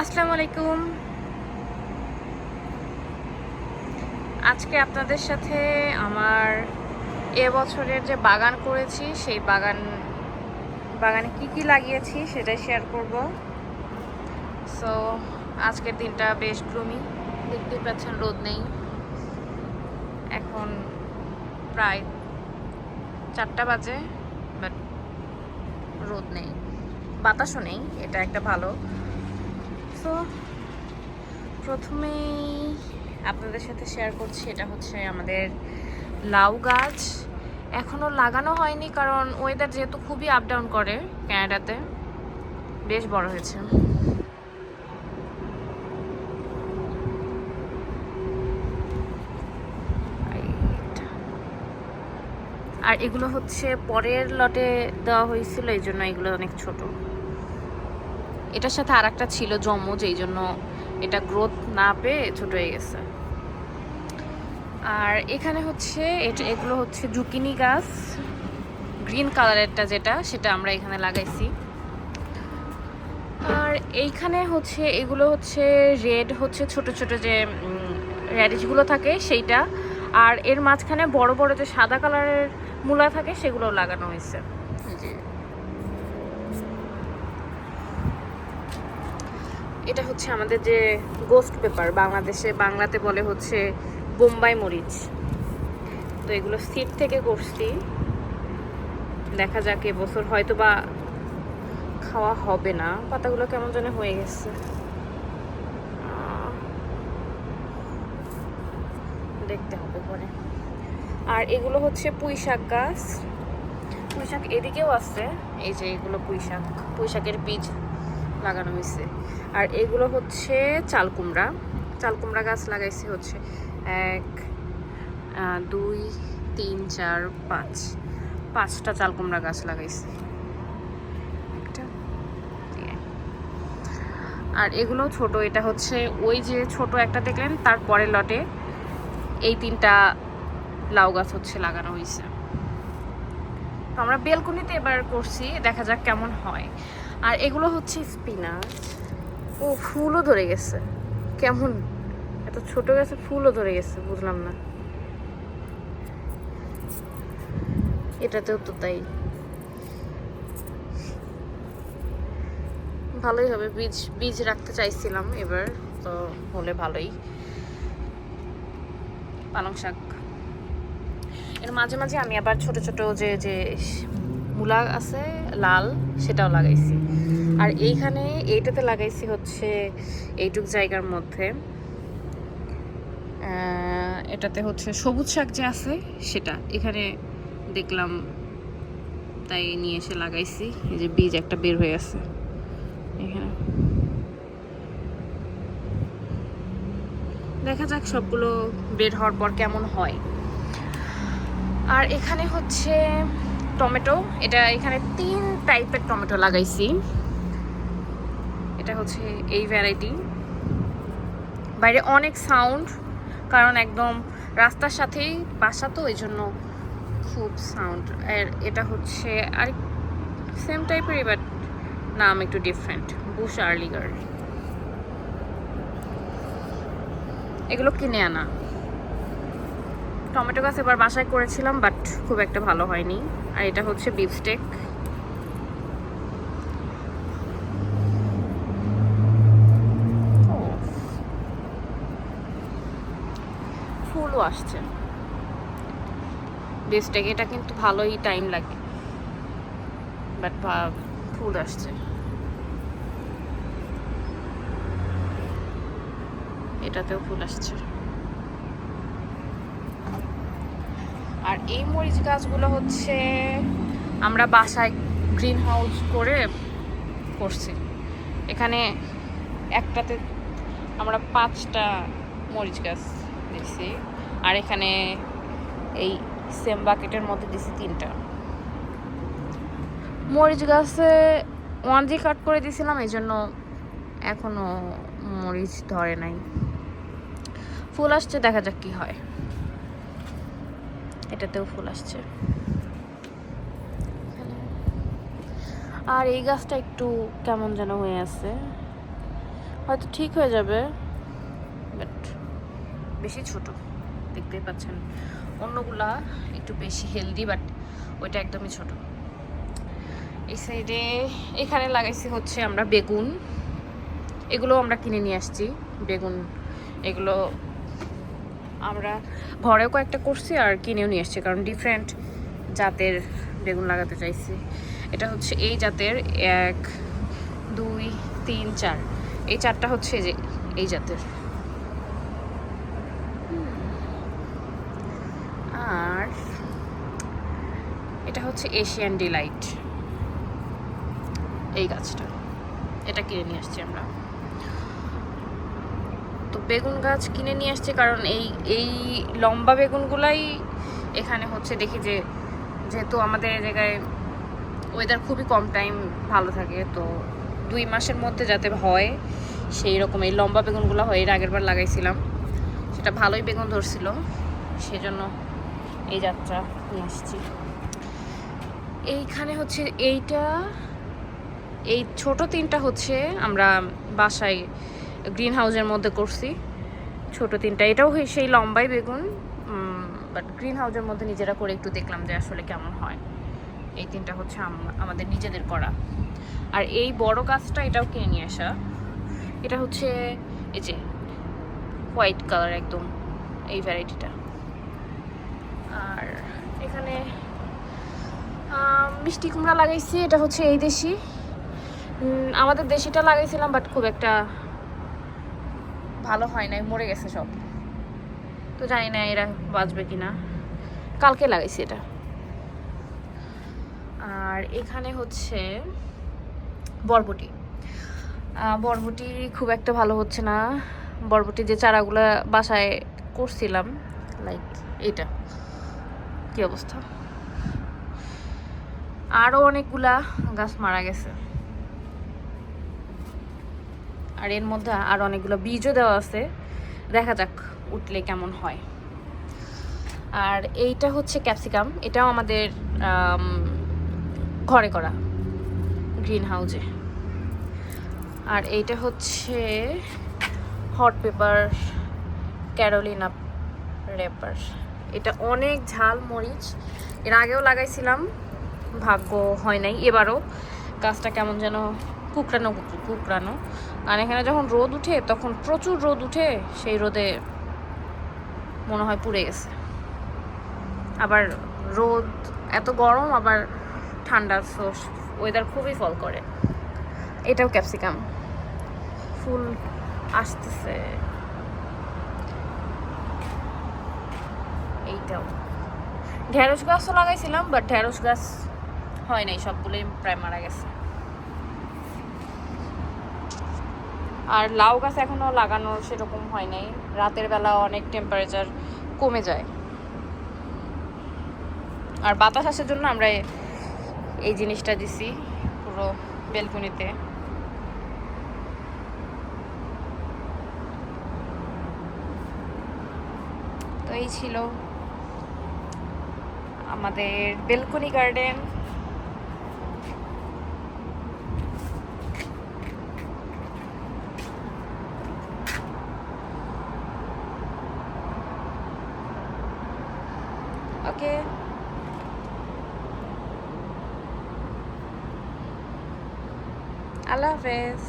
আসসালামু আলাইকুম। আজকে আপনাদের সাথে আমার এবছরের যে বাগান করেছি, সেই বাগান, বাগানে কি কি লাগিয়েছি সেটাই শেয়ার করব। সো আজকের দিনটা বেশ গ্রুমি দেখতেই পাচ্ছেন রোদ নেই। এখন প্রায় চারটা বাজে বাট রোদ নেই। বাতাসও নেই, এটা একটা ভালো। সো, প্রথমেই আপনাদের সাথে শেয়ার করছি, এটা হচ্ছে আমাদের লাউ গাছ। এখনও লাগানো হয়নি কারণ ওয়েদার যেহেতু খুবই আপ ডাউন করে ক্যানাডাতে বেশ বড় হয়েছে। আর এগুলো হচ্ছে পরের লটে দেওয়া হয়েছিল এই জন্য এগুলো অনেক ছোট। এটার সাথে আর একটা ছিল জমজ এই জন্য এটা গ্রোথ না পেয়ে ছোট হয়ে গেছে। আর এখানে হচ্ছে এগুলো হচ্ছে জুকিনি গাছ, গ্রিন কালারেরটা যেটা, সেটা আমরা এখানে লাগাইছি। আর এইখানে হচ্ছে, এগুলো হচ্ছে রেড, হচ্ছে ছোট ছোট যে র্যাডিশগুলো থাকে, সেইটা। আর এর মাঝখানে বড় বড় যে সাদা কালারের মূলা থাকে সেগুলো লাগানো হয়েছে। এই এটা হচ্ছে আমাদের যে গোস্ট পেপার বাংলাদেশে, বাংলাতে বলে হচ্ছে বোম্বাই মরিচ। তো এগুলো সিট থেকে করছি। দেখা যাক এবছর হয়তো বা খাওয়া হবে না। পাতাগুলো কেমন যেন হয়ে গেছে। দেখতে হবে পরে। আর এগুলো হচ্ছে পুঁই শাক গাছ। পুঁই শাক এদিকেও আছে। এই যে এগুলো পুঁই শাক পুঁই শাকের বীজ। লাগানো হয়েছে আর এগুলো হচ্ছে চাল কুমড়া। চাল কুমড়া গাছ লাগাইছি হচ্ছে এক দুই, তিন, চার, পাঁচ। পাঁচটা চাল কুমড়া গাছ লাগাইছি। আর এগুলো ছোট, এটা হচ্ছে ওই যে ছোট একটা দেখলেন তারপরে লটে এই তিনটা লাউ গাছ হচ্ছে লাগানো হয়েছে আমরা বেলকনিতে এবার করছি, দেখা যাক কেমন হয়। আর এগুলো হচ্ছে স্পিনাচ। ও, ফুলও ধরে গেছে। কেমন? এত ছোট গাছে ফুলও ধরে গেছে, বুঝলাম না। এটাতেও তো তাই। ভালোই হবে, বীজ বীজ রাখতে চাইছিলাম এবার, তো হলে ভালোই। পালং শাক। এর মাঝে মাঝে আমি আবার ছোট ছোট যে যে মূলা আছে লাল, সেটাও লাগাইছি। আর এইখানে এইটাতে লাগাইছি হচ্ছে এইটুক জায়গার মধ্যে এটাতে হচ্ছে সবুজ শাক যে আছে সেটা। এখানে দেখলাম, তাই নিয়ে এসে লাগাইছি, এই যে বীজ একটা বের হয়ে আছে। এখানে। দেখা যাক সবগুলো বের হওয়ার পর কেমন হয়। আর এখানে হচ্ছে টমেটো। এটা এখানে তিন টাইপের টমেটো লাগাইছি। এটা হচ্ছে এই ভ্যারাইটি বাইরে অনেক সাউন্ড কারণ একদম রাস্তার সাথেই বাসা তো এই জন্য খুব সাউন্ড আর এটা হচ্ছে আর সেম টাইপেরই বাট নাম একটু ডিফারেন্ট বুশ আর্লিগার। এগুলো কিনে আনা। টমেটো গাছ এবার বাসায় করেছিলাম বাট খুব একটা ভালো হয়নি। আর এটা হচ্ছে বিফস্টেক ফুলও আসছে। বিফস্টেক এটা কিন্তু ভালোই টাইম লাগে। বাট ফুল আসছে। এটাতেও ফুল আসছে। আর এই মরিচ গাছগুলো হচ্ছে আমরা বাসায় গ্রিন হাউস করে করছি। এখানে একটাতে আমরা পাঁচটা মরিচ গাছ দিছি, আর এখানে এই সেম বাকেটের মধ্যে দিছি তিনটা। মরিচ গাছে ওয়ান জি কাট করে দিয়েছিলাম এই জন্য এখনও মরিচ ধরে নাই। ফুল আসছে, দেখা যাক কি হয়। এটাতেও ফুল আসছে। আর এই গাছটা একটু কেমন যেন হয়ে আছে। হয়তো ঠিক হয়ে যাবে বাট বেশি ছোট, দেখতেই পাচ্ছেন। অন্যগুলা একটু বেশি হেলদি বাট ওইটা একদমই ছোট। এই সাইডে এখানে লাগাইছি হচ্ছে আমরা বেগুন। এগুলো আমরা কিনে নিয়ে আসছি, বেগুন। এগুলো আমরা ঘরেও কয়েকটা করছি আর কিনেও নিয়ে আসছি, কারণ ডিফারেন্ট জাতের বেগুন লাগাতে চাইছি। এটা হচ্ছে এই জাতের এক, দুই, তিন, চার। এই চারটা হচ্ছে যে এই জাতের। আর এটা হচ্ছে এশিয়ান ডিলাইট এই গাছটা। এটা কিনে নিয়ে আসছি আমরা। তো বেগুন গাছ কিনে নিয়ে আসছি, কারণ এই এই লম্বা বেগুনগুলাই এখানে হচ্ছে দেখি যে, যেহেতু আমাদের জায়গায় ওয়েদার খুবই কম টাইম ভালো থাকে, তো দুই মাসের মধ্যে যাতে হয়, সেই রকম এই লম্বা বেগুনগুলো হয়, এর আগের বার লাগাইছিলাম। সেটা ভালোই বেগুন ধরছিল সেই জন্য এই যাত্রা নিয়ে আসছি। এইখানে হচ্ছে এইটা, এই ছোট তিনটা হচ্ছে আমরা বাসায় গ্রিন হাউসের মধ্যে করছি, ছোট তিনটা। এটাও সেই লম্বাই বেগুন বাট গ্রিন হাউসের মধ্যে নিজেরা করে একটু দেখলাম যে আসলে কেমন হয়। এই তিনটা হচ্ছে আমাদের নিজেদের করা। আর এই বড় গাছটা এটাও কিনে নিয়ে আসা। এটা হচ্ছে, এই যে, হোয়াইট কালার একদম, এই ভ্যারাইটিটা। আর এখানে মিষ্টি কুমড়া লাগাইছি, এটা হচ্ছে এই দেশি। আমাদের দেশিটা লাগাইছিলাম বাট খুব একটা ভালো হয় নাই, মরে গেছে সব। তো জানি না এরা বাঁচবে কিনা। কালকে লাগাইছি এটা। আর এখানে হচ্ছে বরবটি। বরবটি খুব একটা ভালো হচ্ছে না। বরবটি যে চারাগুলা বাসায় করছিলাম লাইক এটা। কি অবস্থা? আরও অনেকগুলা গাছ মারা গেছে। আর এর মধ্যে আর অনেকগুলো বীজও দেওয়া আছে। দেখা যাক উঠলে কেমন হয়। আর এইটা হচ্ছে ক্যাপসিকাম। এটাও আমাদের ঘরে করা গ্রিন হাউজে। আর এইটা হচ্ছে হট পেপার, ক্যারোলিনা রেপার এটা অনেক ঝাল মরিচ। এর আগেও লাগাইছিলাম। ভাগ্য হয় নাই। এবারও গাছটা কেমন যেন কুকরানো কুকরানো আর এখানে যখন রোদ উঠে, তখন প্রচুর রোদ উঠে, সেই রোদে মনে হয় পুড়ে গেছে। আবার রোদ এত গরম, আবার ঠান্ডা ওয়েদার খুবই ফল করে। এটাও ক্যাপসিকাম। ফুল আসতেছে। এইটাও। ঢেঁড়স গাছও লাগাইছিলাম বাট ঢেঁড়স গাছ হয় নাই, সবগুলোই প্রায় মারা গেছে। আর লাউ গাছ এখনও লাগানো সেরকম হয় নাই। রাতের বেলা অনেক টেম্পারেচার কমে যায়। আর বাতাস আসার জন্য আমরা এই জিনিসটা দিছি পুরো বেলকনিতে। তো এই ছিল আমাদের বেলকনি গার্ডেন ওকে আল্লাহ হাফেজ।